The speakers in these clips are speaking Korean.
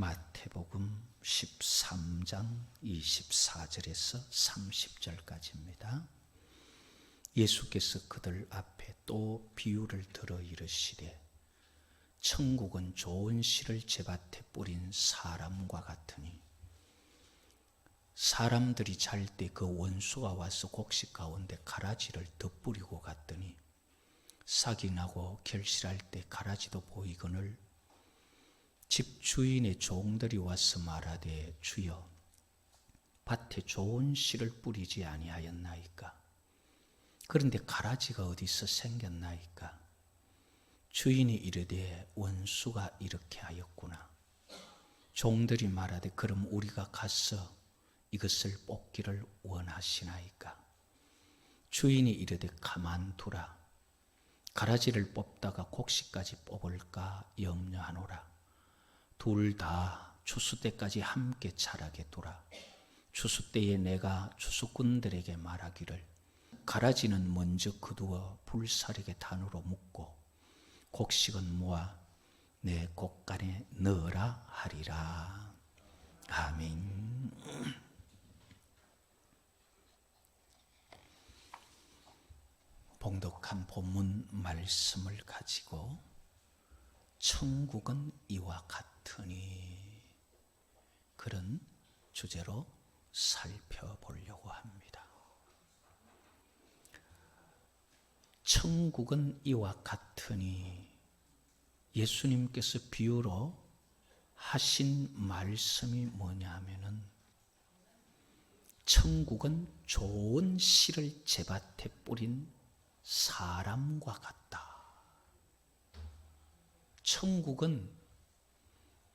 마태복음 13장 24절에서 30절까지입니다. 예수께서 그들 앞에 또 비유를 들어 이르시되 천국은 좋은 씨를 제밭에 뿌린 사람과 같으니 사람들이 잘 때 그 원수가 와서 곡식 가운데 가라지를 덧뿌리고 갔더니 싹이 나고 결실할 때 가라지도 보이거늘 집 주인의 종들이 와서 말하되 주여 밭에 좋은 씨를 뿌리지 아니하였나이까? 그런데 가라지가 어디서 생겼나이까? 주인이 이르되 원수가 이렇게 하였구나. 종들이 말하되 그럼 우리가 가서 이것을 뽑기를 원하시나이까? 주인이 이르되 가만두라. 가라지를 뽑다가 곡식까지 뽑을까 염려하노라 둘 다 추수 때까지 함께 자라게 두라. 추수 때에 내가 추수꾼들에게 말하기를 가라지는 먼저 그두어 불사르게 단으로 묶고 곡식은 모아 내 곡간에 넣으라 하리라. 아멘. 봉독한 본문 말씀을 가지고 천국은 이와 같 으니 그런 주제로 살펴보려고 합니다. 천국은 이와 같으니 예수님께서 비유로 하신 말씀이 뭐냐면은 천국은 좋은 씨를 제밭에 뿌린 사람과 같다. 천국은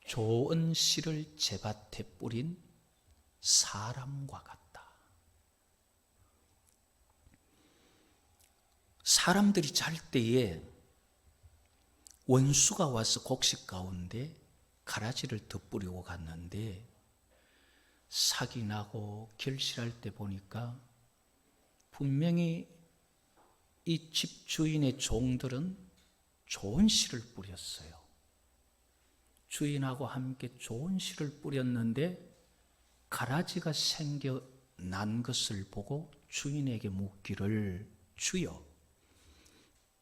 좋은 씨를 제밭에 뿌린 사람과 같다. 사람들이 잘 때에 원수가 와서 곡식 가운데 가라지를 덧뿌리고 갔는데 사기 나고 결실할 때 보니까 분명히 이 집주인의 종들은 좋은 씨를 뿌렸어요. 주인하고 함께 좋은 씨를 뿌렸는데 가라지가 생겨 난 것을 보고 주인에게 묻기를 주여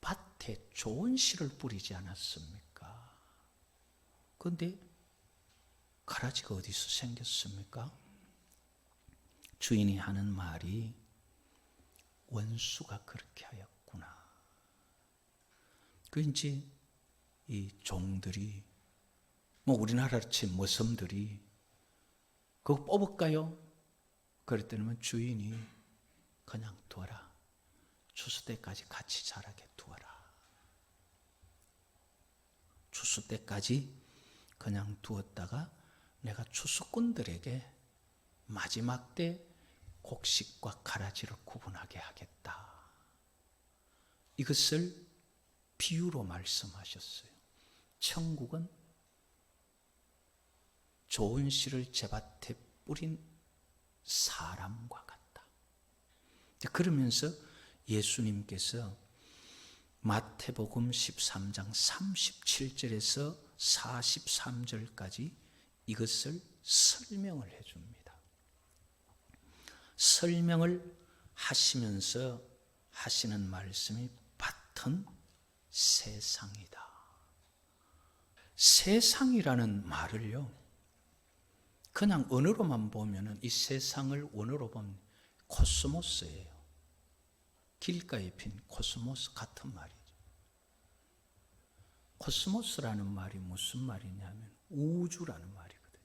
밭에 좋은 씨를 뿌리지 않았습니까? 그런데 가라지가 어디서 생겼습니까? 주인이 하는 말이 원수가 그렇게 하였구나. 그인지 이 종들이 뭐 우리나라치 모섬들이 그거 뽑을까요? 그랬더니 주인이 그냥 두어라. 추수 때까지 같이 자라게 두어라. 추수 때까지 그냥 두었다가 내가 추수꾼들에게 마지막 때 곡식과 가라지를 구분하게 하겠다. 이것을 비유로 말씀하셨어요. 천국은 좋은 씨를 제밭에 뿌린 사람과 같다. 그러면서 예수님께서 마태복음 13장 37절에서 43절까지 이것을 설명을 해 줍니다. 설명을 하시면서 하시는 말씀이 밭은 세상이다. 세상이라는 말을요, 그냥 언어로만 보면은 이 세상을 원어로 보면 코스모스예요. 길가에 핀 코스모스 같은 말이죠. 코스모스라는 말이 무슨 말이냐면 우주라는 말이거든요.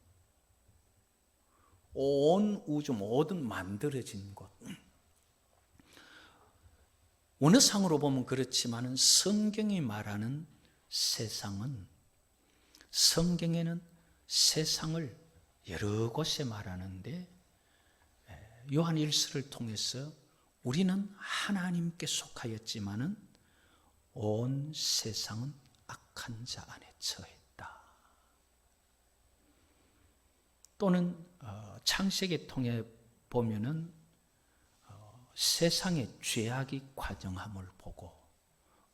온 우주 모든 만들어진 곳. 원어상으로 보면 그렇지만은 성경이 말하는 세상은 성경에는 세상을 여러 곳에 말하는데 요한 일서를 통해서 우리는 하나님께 속하였지만은 온 세상은 악한 자 안에 처했다. 또는 어, 창세기 통해 보면은 어, 세상의 죄악이 과정함을 보고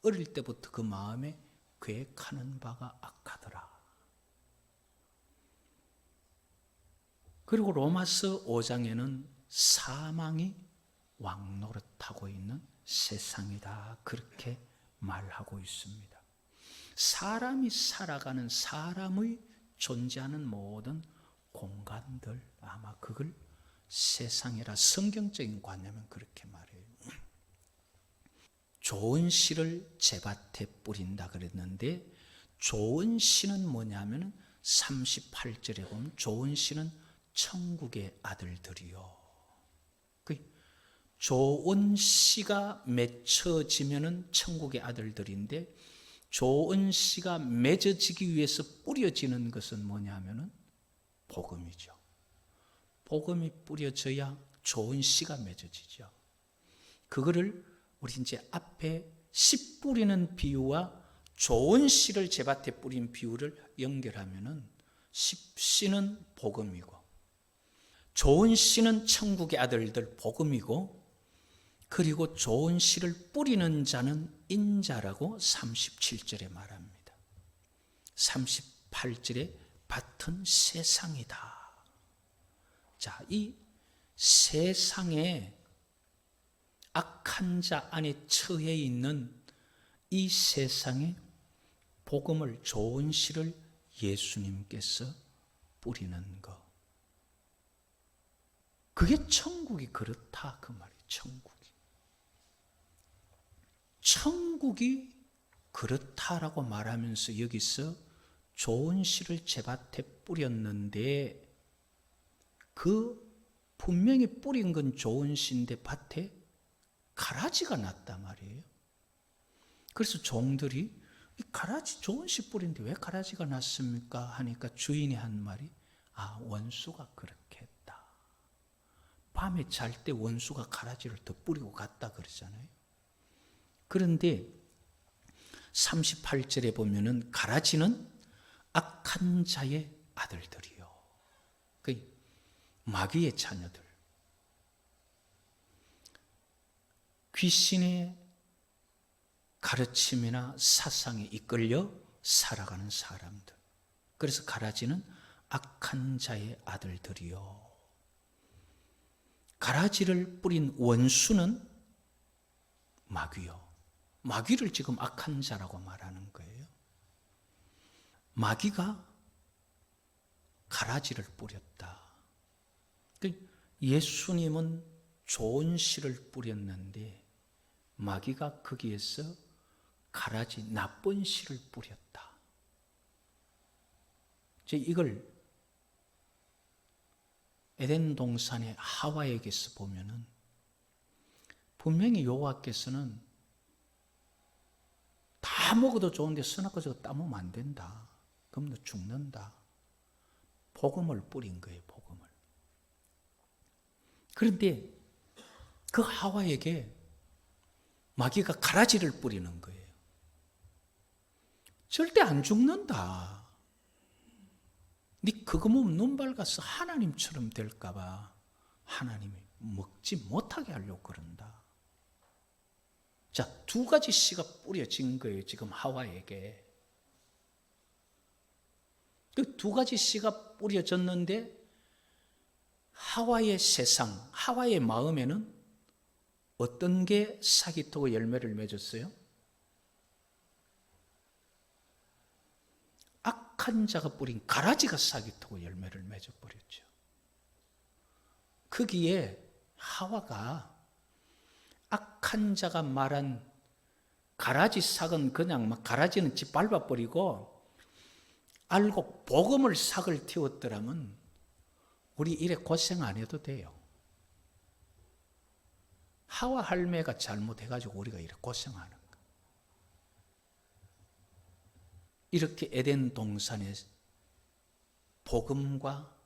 어릴 때부터 그 마음에 계획하는 바가 악하더라. 그리고 로마서 5장에는 사망이 왕노릇하고 있는 세상이다. 그렇게 말하고 있습니다. 사람이 살아가는 사람의 존재하는 모든 공간들 아마 그걸 세상이라 성경적인 관념은 그렇게 말해요. 좋은 씨를 제밭에 뿌린다 그랬는데 좋은 씨는 뭐냐면 38절에 보면 좋은 씨는 천국의 아들들이요. 그 좋은 씨가 맺혀지면은 천국의 아들들인데 좋은 씨가 맺어지기 위해서 뿌려지는 것은 뭐냐면은 복음이죠. 복음이 뿌려져야 좋은 씨가 맺어지죠. 그거를 우리 이제 앞에 씨 뿌리는 비유와 좋은 씨를 제밭에 뿌린 비유를 연결하면은 씨는 복음이고 좋은 씨는 천국의 아들들 복음이고 그리고 좋은 씨를 뿌리는 자는 인자라고 37절에 말합니다. 38절에 밭은 세상이다. 자, 이 세상에 악한 자 안에 처해 있는 이 세상에 복음을 좋은 씨를 예수님께서 뿌리는 것. 그게 천국이 그렇다 그 말이에요. 천국이. 천국이 그렇다라고 말하면서 여기서 좋은 씨를 제밭에 뿌렸는데 그 분명히 뿌린 건 좋은 씨인데 밭에 가라지가 났단 말이에요. 그래서 종들이 이 가라지 좋은 씨 뿌린데 왜 가라지가 났습니까? 하니까 주인이 한 말이 아 원수가 그렇게 했다. 밤에 잘 때 원수가 가라지를 더 뿌리고 갔다 그러잖아요. 그런데 38절에 보면은 가라지는 악한 자의 아들들이요. 그 마귀의 자녀들. 귀신의 가르침이나 사상에 이끌려 살아가는 사람들. 그래서 가라지는 악한 자의 아들들이요. 가라지를 뿌린 원수는 마귀요. 마귀를 지금 악한 자라고 말하는 거예요. 마귀가 가라지를 뿌렸다. 그 예수님은 좋은 씨를 뿌렸는데 마귀가 거기에서 가라지 나쁜 씨를 뿌렸다. 제 이걸 에덴 동산의 하와에게서 보면은 분명히 여호와께서는 다 먹어도 좋은데 저거 따먹으면 안 된다. 그럼 너 죽는다. 복음을 뿌린 거예요, 복음을. 그런데 그 하와에게 마귀가 가라지를 뿌리는 거예요. 절대 안 죽는다. 네 그거 보면 눈 밝아서 하나님처럼 될까봐 하나님이 먹지 못하게 하려고 그런다. 자, 두 가지 씨가 뿌려진 거예요, 지금 하와에게. 그 두 가지 씨가 뿌려졌는데 하와의 세상, 하와의 마음에는 어떤 게 트고 열매를 맺었어요? 악한 자가 뿌린 가라지가 싹이 트고 열매를 맺어버렸죠. 거기에 하와가 악한 자가 말한 가라지 싹은 그냥 막 가라지는 짓밟아 버리고 알고 복음을 싹을 틔웠더라면 우리 이래 고생 안 해도 돼요. 하와 할매가 잘못해가지고 우리가 이렇게 고생하는 거. 이렇게 에덴 동산에 복음과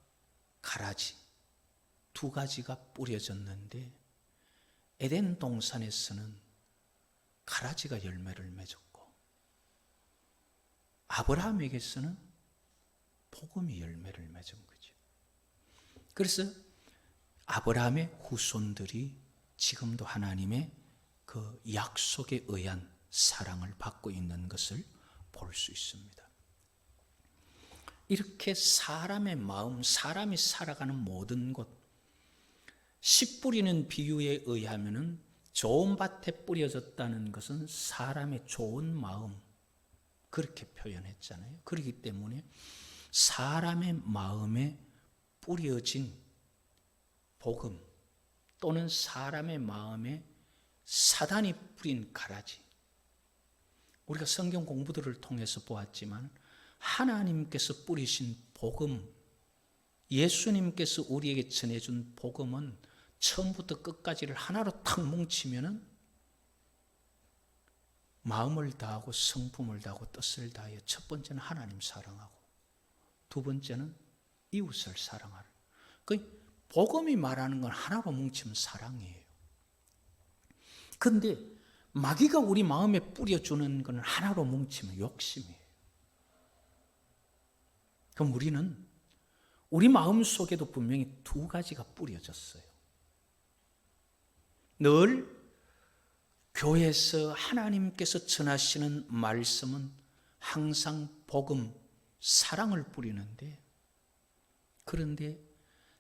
가라지 두 가지가 뿌려졌는데 에덴 동산에서는 가라지가 열매를 맺었고 아브라함에게서는 복음이 열매를 맺은 거죠. 그래서 아브라함의 후손들이 지금도 하나님의 그 약속에 의한 사랑을 받고 있는 것을 볼 수 있습니다. 이렇게 사람의 마음, 사람이 살아가는 모든 곳, 씨 뿌리는 비유에 의하면은 좋은 밭에 뿌려졌다는 것은 사람의 좋은 마음, 그렇게 표현했잖아요. 그렇기 때문에 사람의 마음에 뿌려진 복음 또는 사람의 마음에 사단이 뿌린 가라지. 우리가 성경 공부들을 통해서 보았지만 하나님께서 뿌리신 복음, 예수님께서 우리에게 전해준 복음은 처음부터 끝까지를 하나로 탁 뭉치면은 마음을 다하고 성품을 다하고 뜻을 다하여 첫 번째는 하나님 사랑하고 두 번째는 이웃을 사랑하는 그 복음이 말하는 건 하나로 뭉치면 사랑이에요. 근데 마귀가 우리 마음에 뿌려주는 건 하나로 뭉치면 욕심이에요. 그럼 우리는 우리 마음 속에도 분명히 두 가지가 뿌려졌어요. 늘 교회에서 하나님께서 전하시는 말씀은 항상 복음, 사랑을 뿌리는데 그런데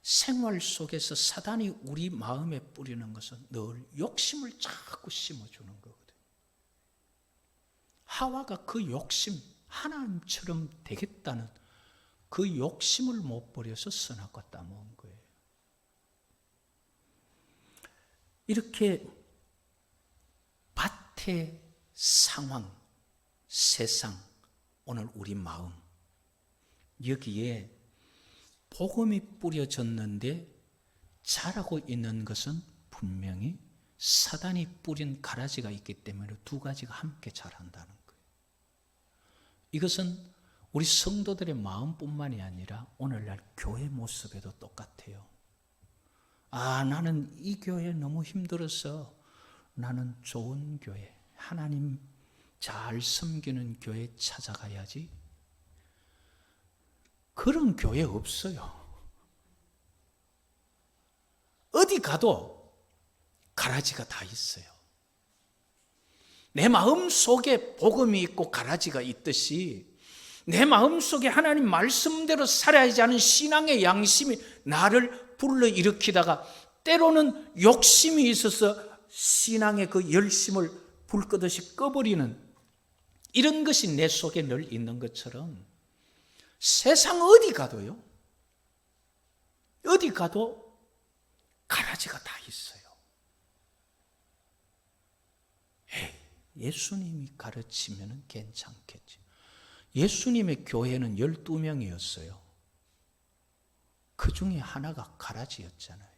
생활 속에서 사단이 우리 마음에 뿌리는 것은 늘 욕심을 자꾸 심어주는 거거든요. 하와가 그 욕심, 하나님처럼 되겠다는 그 욕심을 못 버려서 선악과 따먹은 거예요. 이렇게 밭의 상황, 세상, 오늘 우리 마음, 여기에 복음이 뿌려졌는데 자라고 있는 것은 분명히 사단이 뿌린 가라지가 있기 때문에 두 가지가 함께 자란다는 거예요. 이것은 우리 성도들의 마음뿐만이 아니라 오늘날 교회 모습에도 똑같아요. 아, 나는 이 교회 너무 힘들어서 나는 좋은 교회, 하나님 잘 섬기는 교회 찾아가야지. 그런 교회 없어요. 어디 가도 가라지가 다 있어요. 내 마음 속에 복음이 있고 가라지가 있듯이 내 마음 속에 하나님 말씀대로 살아야지 하는 신앙의 양심이 나를 불러 일으키다가 때로는 욕심이 있어서 신앙의 그 열심을 불 끄듯이 꺼버리는 이런 것이 내 속에 늘 있는 것처럼 세상 어디 가도요. 어디 가도 가라지가 다 있어요. 에이, 예수님이 가르치면 괜찮겠지. 예수님의 교회는 12명이었어요. 그 중에 하나가 가라지였잖아요.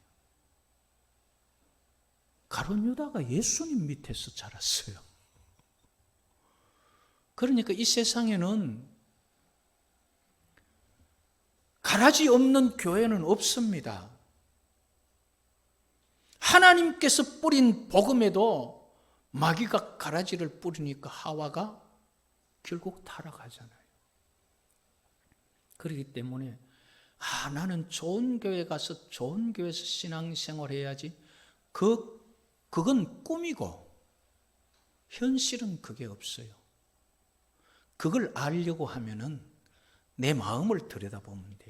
가론 유다가 예수님 밑에서 자랐어요. 그러니까 이 세상에는 가라지 없는 교회는 없습니다. 하나님께서 뿌린 복음에도 마귀가 가라지를 뿌리니까 하와가 결국 타락하잖아요. 그렇기 때문에 아 나는 좋은 교회 가서 좋은 교회에서 신앙생활 해야지. 그 그건 꿈이고 현실은 그게 없어요. 그걸 알려고 하면은 내 마음을 들여다보면 돼요.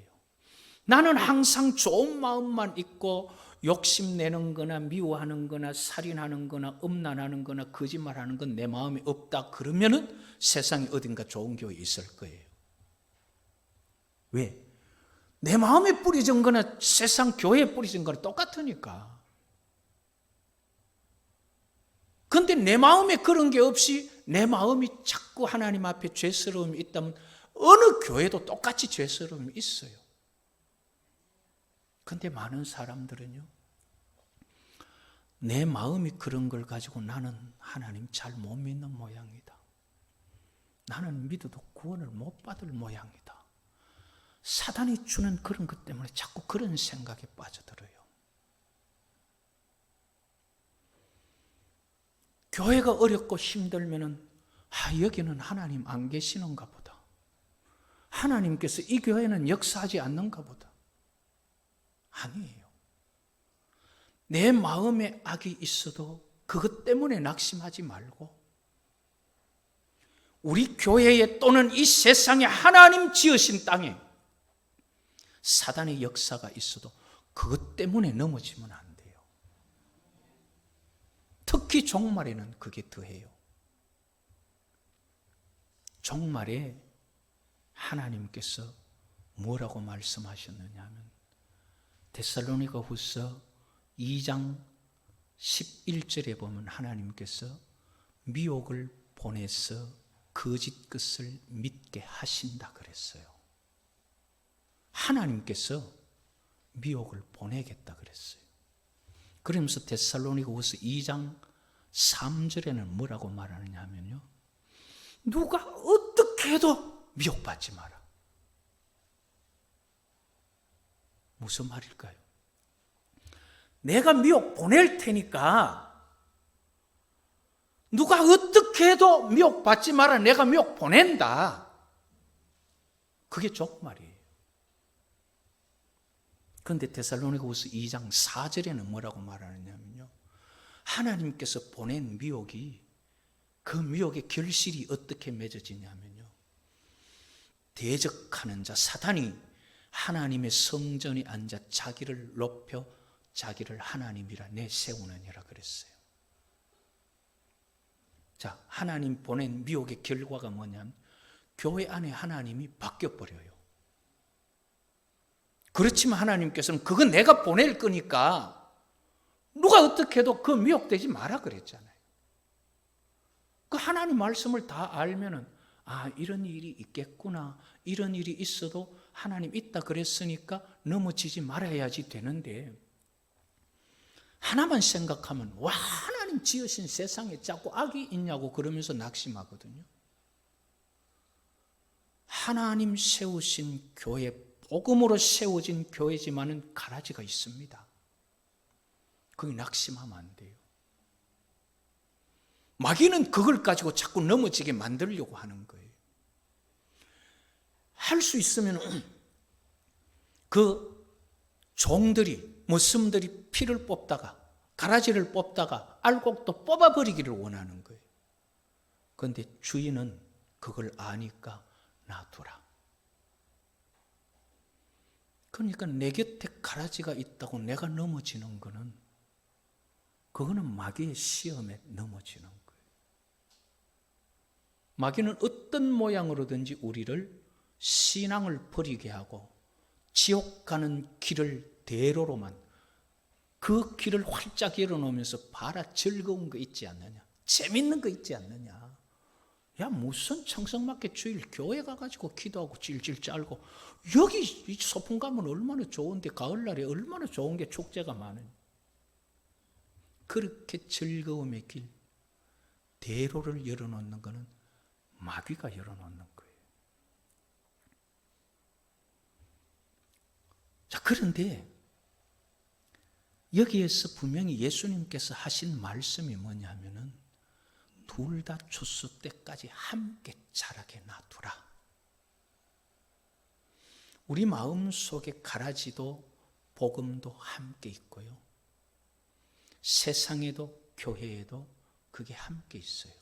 나는 항상 좋은 마음만 있고 욕심내는 거나 미워하는 거나 살인하는 거나 음란하는 거나 거짓말하는 건 내 마음에 없다 그러면은 세상에 어딘가 좋은 교회 있을 거예요. 왜? 내 마음에 뿌려진 거나 세상 교회에 뿌려진 거나 똑같으니까. 근데 내 마음에 그런 게 없이 내 마음이 자꾸 하나님 앞에 죄스러움이 있다면 어느 교회도 똑같이 죄스러움이 있어요. 근데 많은 사람들은요, 내 마음이 그런 걸 가지고 나는 하나님 잘 못 믿는 모양이다. 나는 믿어도 구원을 못 받을 모양이다. 사단이 주는 그런 것 때문에 자꾸 그런 생각에 빠져들어요. 교회가 어렵고 힘들면은 아, 여기는 하나님 안 계시는가 보다. 하나님께서 이 교회는 역사하지 않는가 보다. 아니에요. 내 마음에 악이 있어도 그것 때문에 낙심하지 말고 우리 교회에 또는 이 세상에 하나님 지으신 땅에 사단의 역사가 있어도 그것 때문에 넘어지면 안 돼요. 특히 종말에는 그게 더해요. 종말에 하나님께서 뭐라고 말씀하셨느냐 하면 데살로니가 후서 2장 11절에 보면 하나님께서 미혹을 보내서 거짓 것을 믿게 하신다 그랬어요. 하나님께서 미혹을 보내겠다 그랬어요. 그러면서 데살로니가 후서 2장 3절에는 뭐라고 말하느냐 하면요. 누가 어떻게 해도 미혹받지 마라. 무슨 말일까요? 내가 미혹 보낼 테니까 누가 어떻게 해도 미혹 받지 마라. 내가 미혹 보낸다. 그게 족말이에요. 그런데 데살로니가후서 2장 4절에는 뭐라고 말하느냐면요. 하나님께서 보낸 미혹이 그 미혹의 결실이 어떻게 맺어지냐면요. 대적하는 자 사단이 하나님의 성전에 앉아 자기를 높여 자기를 하나님이라 내세우느니라 그랬어요. 자, 하나님 보낸 미혹의 결과가 뭐냐면 교회 안에 하나님이 바뀌어 버려요. 그렇지만 하나님께서는 그건 내가 보낼 거니까 누가 어떻게 해도 그 미혹되지 마라 그랬잖아요. 그 하나님 말씀을 다 알면은 아, 이런 일이 있겠구나. 이런 일이 있어도 하나님 있다 그랬으니까 넘어지지 말아야지 되는데 하나만 생각하면 와 하나님 지으신 세상에 자꾸 악이 있냐고 그러면서 낙심하거든요. 하나님 세우신 교회 복음으로 세워진 교회지만은 가라지가 있습니다. 거기 낙심하면 안 돼요. 마귀는 그걸 가지고 자꾸 넘어지게 만들려고 하는 거예요. 할 수 있으면 그 종들이 모슴들이 피를 뽑다가 가라지를 뽑다가 알곡도 뽑아버리기를 원하는 거예요. 그런데 주인은 그걸 아니까 놔두라. 그러니까 내 곁에 가라지가 있다고 내가 넘어지는 거는 그거는 마귀의 시험에 넘어지는 거예요. 마귀는 어떤 모양으로든지 우리를 신앙을 버리게 하고 지옥 가는 길을 대로로만 그 길을 활짝 열어놓으면서 봐라 즐거운 거 있지 않느냐? 재밌는 거 있지 않느냐? 야 무슨 청성맞게 주일 교회 가가지고 기도하고 질질 짤고 여기 이 소풍 가면 얼마나 좋은데 가을날에 얼마나 좋은 게 축제가 많은 그렇게 즐거움의 길 대로를 열어놓는 것은 마귀가 열어놓는 거예요. 자 그런데 여기에서 분명히 예수님께서 하신 말씀이 뭐냐면은 둘 다 추수 때까지 함께 자라게 놔두라. 우리 마음 속에 가라지도 복음도 함께 있고요. 세상에도 교회에도 그게 함께 있어요.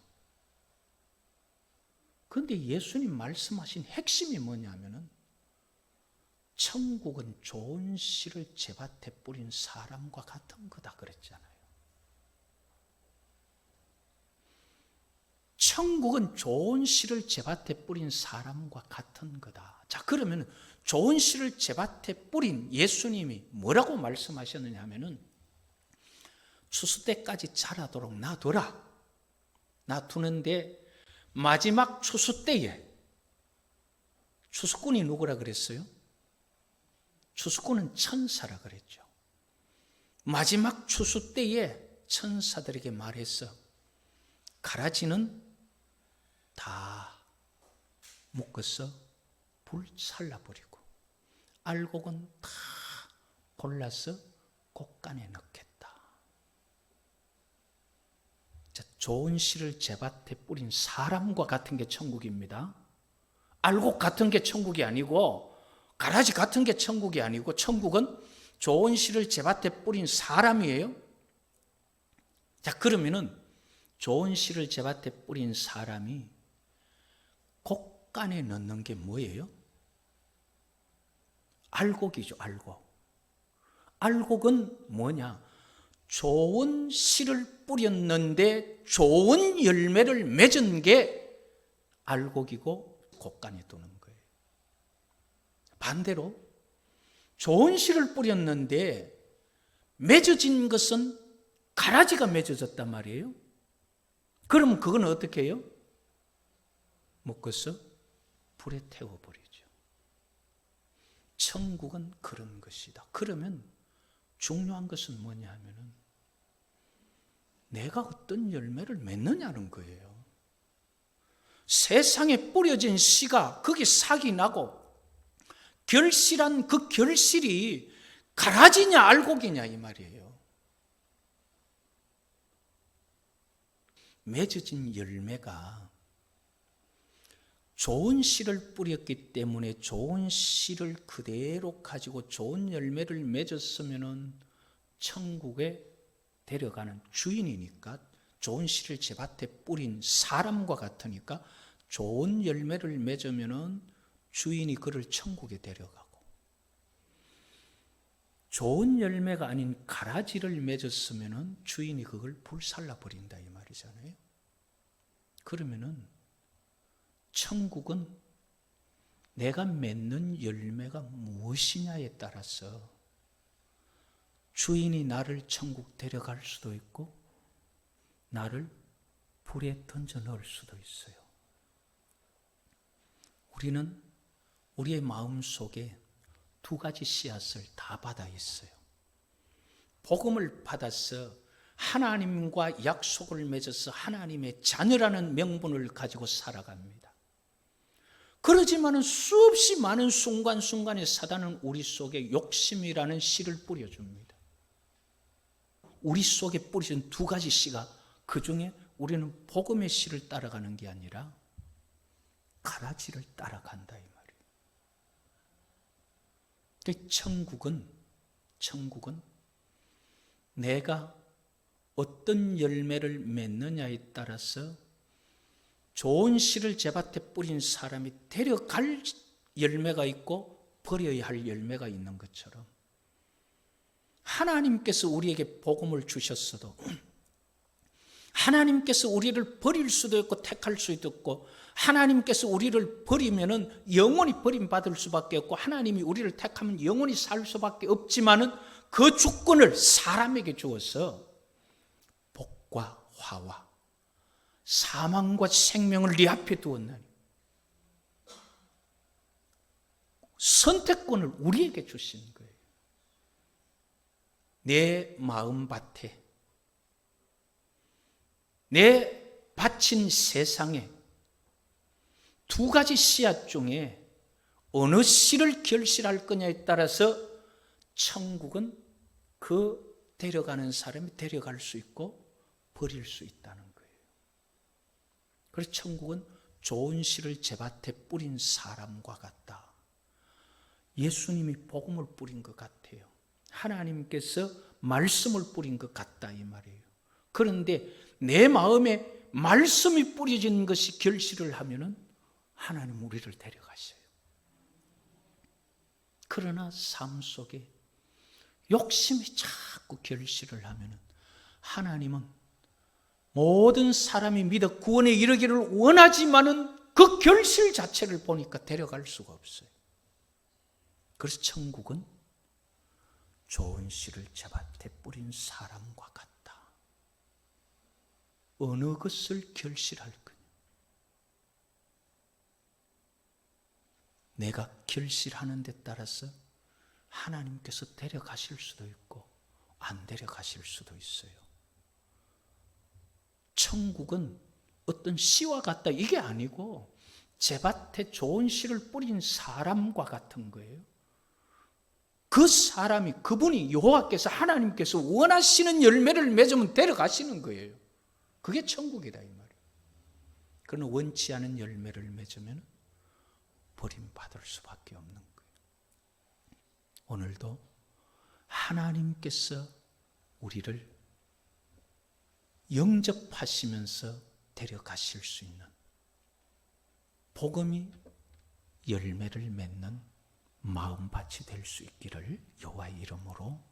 그런데 예수님 말씀하신 핵심이 뭐냐면은 천국은 좋은 씨를 제밭에 뿌린 사람과 같은 거다 그랬잖아요. 천국은 좋은 씨를 제밭에 뿌린 사람과 같은 거다. 자, 그러면 좋은 씨를 제밭에 뿌린 예수님이 뭐라고 말씀하셨느냐 하면은 추수 때까지 자라도록 놔둬라. 놔두는데 마지막 추수 때에 추수꾼이 누구라 그랬어요? 추수꾼은 천사라 그랬죠. 마지막 추수 때에 천사들에게 말해서 가라지는 다 묶어서 불살라버리고 알곡은 다 골라서 곡간에 넣겠다. 자, 좋은 씨를 제밭에 뿌린 사람과 같은 게 천국입니다. 알곡 같은 게 천국이 아니고 가라지 같은 게 천국이 아니고 천국은 좋은 씨를 제밭에 뿌린 사람이에요. 자, 그러면은 좋은 씨를 제밭에 뿌린 사람이 곡간에 넣는 게 뭐예요? 알곡이죠, 알곡. 알곡은 뭐냐? 좋은 씨를 뿌렸는데 좋은 열매를 맺은 게 알곡이고 곡간에 두는. 반대로 좋은 씨를 뿌렸는데 맺어진 것은 가라지가 맺어졌단 말이에요. 그러면 그건 어떻게 해요? 묶어서 불에 태워버리죠. 천국은 그런 것이다. 그러면 중요한 것은 뭐냐 하면은 내가 어떤 열매를 맺느냐는 거예요. 세상에 뿌려진 씨가 거기 삭이 나고 결실한 그 결실이 가라지냐 알곡이냐 이 말이에요. 맺어진 열매가 좋은 씨를 뿌렸기 때문에 좋은 씨를 그대로 가지고 좋은 열매를 맺었으면은 천국에 데려가는 주인이니까 좋은 씨를 제 밭에 뿌린 사람과 같으니까 좋은 열매를 맺으면은 주인이 그를 천국에 데려가고 좋은 열매가 아닌 가라지를 맺었으면은 주인이 그걸 불살라 버린다 이 말이잖아요. 그러면은 천국은 내가 맺는 열매가 무엇이냐에 따라서 주인이 나를 천국 데려갈 수도 있고 나를 불에 던져 넣을 수도 있어요. 우리는 우리의 마음 속에 두 가지 씨앗을 다 받아 있어요. 복음을 받아서 하나님과 약속을 맺어서 하나님의 자녀라는 명분을 가지고 살아갑니다. 그러지만은 수없이 많은 순간순간에 사단은 우리 속에 욕심이라는 씨를 뿌려줍니다. 우리 속에 뿌려진 두 가지 씨가 그 중에 우리는 복음의 씨를 따라가는 게 아니라 가라지를 따라간다 그 천국은 천국은 내가 어떤 열매를 맺느냐에 따라서 좋은 씨를 제 밭에 뿌린 사람이 데려갈 열매가 있고 버려야 할 열매가 있는 것처럼 하나님께서 우리에게 복음을 주셨어도 하나님께서 우리를 버릴 수도 있고 택할 수도 있고 하나님께서 우리를 버리면은 영원히 버림받을 수밖에 없고 하나님이 우리를 택하면 영원히 살 수밖에 없지만은 그 주권을 사람에게 주어서 복과 화와 사망과 생명을 네 앞에 두었나니 선택권을 우리에게 주신 거예요. 내 마음밭에 내 바친 세상에 두 가지 씨앗 중에 어느 씨를 결실할 거냐에 따라서 천국은 그 데려가는 사람이 데려갈 수 있고 버릴 수 있다는 거예요. 그래서 천국은 좋은 씨를 제 밭에 뿌린 사람과 같다. 예수님이 복음을 뿌린 것 같아요. 하나님께서 말씀을 뿌린 것 같다 이 말이에요. 그런데 내 마음에 말씀이 뿌려진 것이 결실을 하면은 하나님 우리를 데려가셔요. 그러나 삶 속에 욕심이 자꾸 결실을 하면은 하나님은 모든 사람이 믿어 구원에 이르기를 원하지만은 그 결실 자체를 보니까 데려갈 수가 없어요. 그래서 천국은 좋은 씨를 제 밭에 뿌린 사람과 같다. 어느 것을 결실할 거냐? 내가 결실하는 데 따라서 하나님께서 데려가실 수도 있고 안 데려가실 수도 있어요. 천국은 어떤 씨와 같다 이게 아니고 제 밭에 좋은 씨를 뿌린 사람과 같은 거예요. 그 사람이 그분이 여호와께서 하나님께서 원하시는 열매를 맺으면 데려가시는 거예요. 그게 천국이다 이 말이에요. 그러나 원치 않은 열매를 맺으면 버림받을 수밖에 없는 거예요. 오늘도 하나님께서 우리를 영접하시면서 데려가실 수 있는 복음이 열매를 맺는 마음밭이 될 수 있기를 여호와의 이름으로